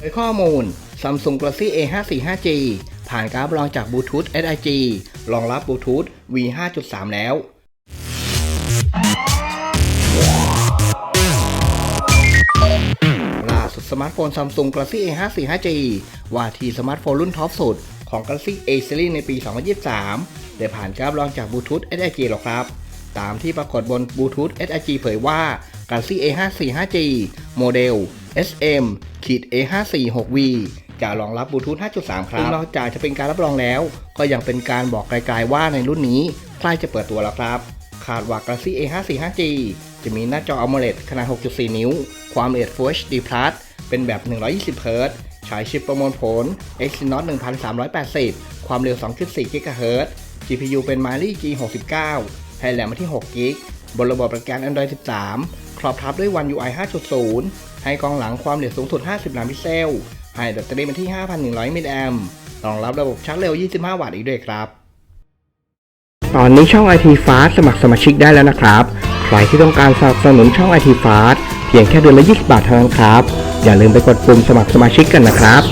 โดยข้อมูล Samsung Galaxy A54 5G ผ่านการรับรองจากบลูทูธ SIG รองรับบลูทูธ V 5.3 แล้ว ล่าสุดสมาร์ทโฟน Samsung Galaxy A54 5G ว่าที่สมาร์ทโฟนรุ่นท็อปสุดของ Galaxy A Series ในปี 2023 ได้ผ่านการรับรองจากบลูทูธ SIG หรอครับ ตามที่ปรากฏบนบลูทูธ SIG เผยว่า Galaxy A54 5G โมเดล SM A546V จะรองรับบลูทูธ 5.3 ครับนอกจากจะเป็นการรับรองแล้ว ก็ยังเป็นการบอกไกลๆว่าในรุ่นนี้ใกล้จะเปิดตัวแล้วครับ คาดว่า Galaxy A54 5G จะมีหน้าจอ AMOLED ขนาด 6.4 นิ้ว ความละเอียด Full HD Plus เป็นแบบ 120 Hz ใช้ชิปประมวลผล Exynos 1380 ความเร็ว 2.4 GHz GPU เป็น Mali G69 ให้แรมมาที่ 6 GB บนระบบประกัน Android 13 ครอบทับด้วย One UI 5.0 ให้กล้องหลังความละเอียดสูงสุด 50 ล้านพิกเซล ให้แบตเตอรี่มาที่ 5,100 มิลลิแอมรองรับระบบชาร์จเร็ว 25 วัตต์อีกด้วยครับ ตอนนี้ช่อง IT Fast สมัครสมาชิกได้แล้วนะครับ ใครที่ต้องการสนับสนุนช่อง IT Fast เพียงแค่เดือนละ 20 บาทเท่านั้นครับ อย่าลืมไปกดปุ่มสมัครสมาชิกกันนะครับ